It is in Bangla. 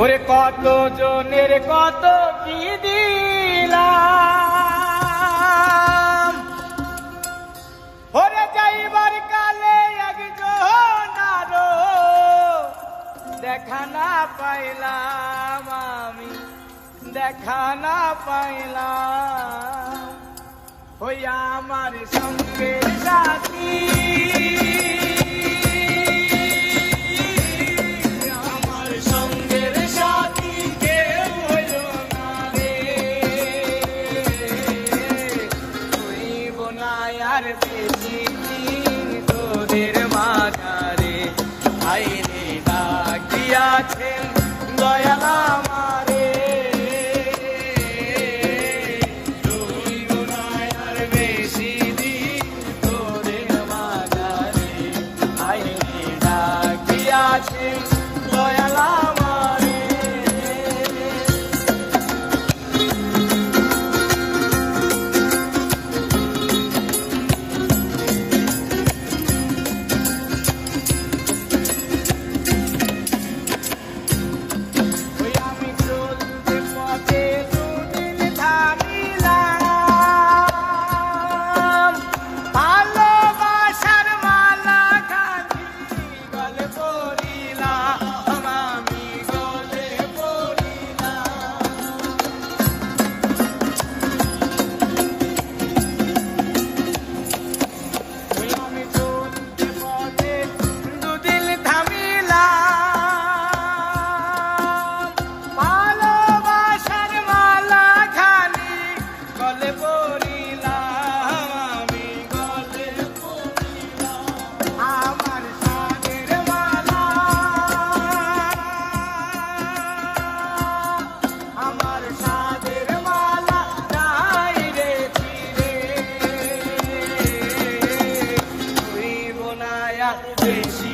ওরে কত জনের কত কি দিলাম? ওরে যাইবার কালে একজন দেখা না পাইলাম আমি, দেখা না পাইলাম। ওই আমার সঙ্গে সাথী। আর বেশি দিন তোদের মাঝারে। আইনে ডাকিয়াছেন দয়া আমারে। আর বেশি দিন তোদের মাঝারে। আইনে ডাকিয়াছেন দয়ালা 最喜。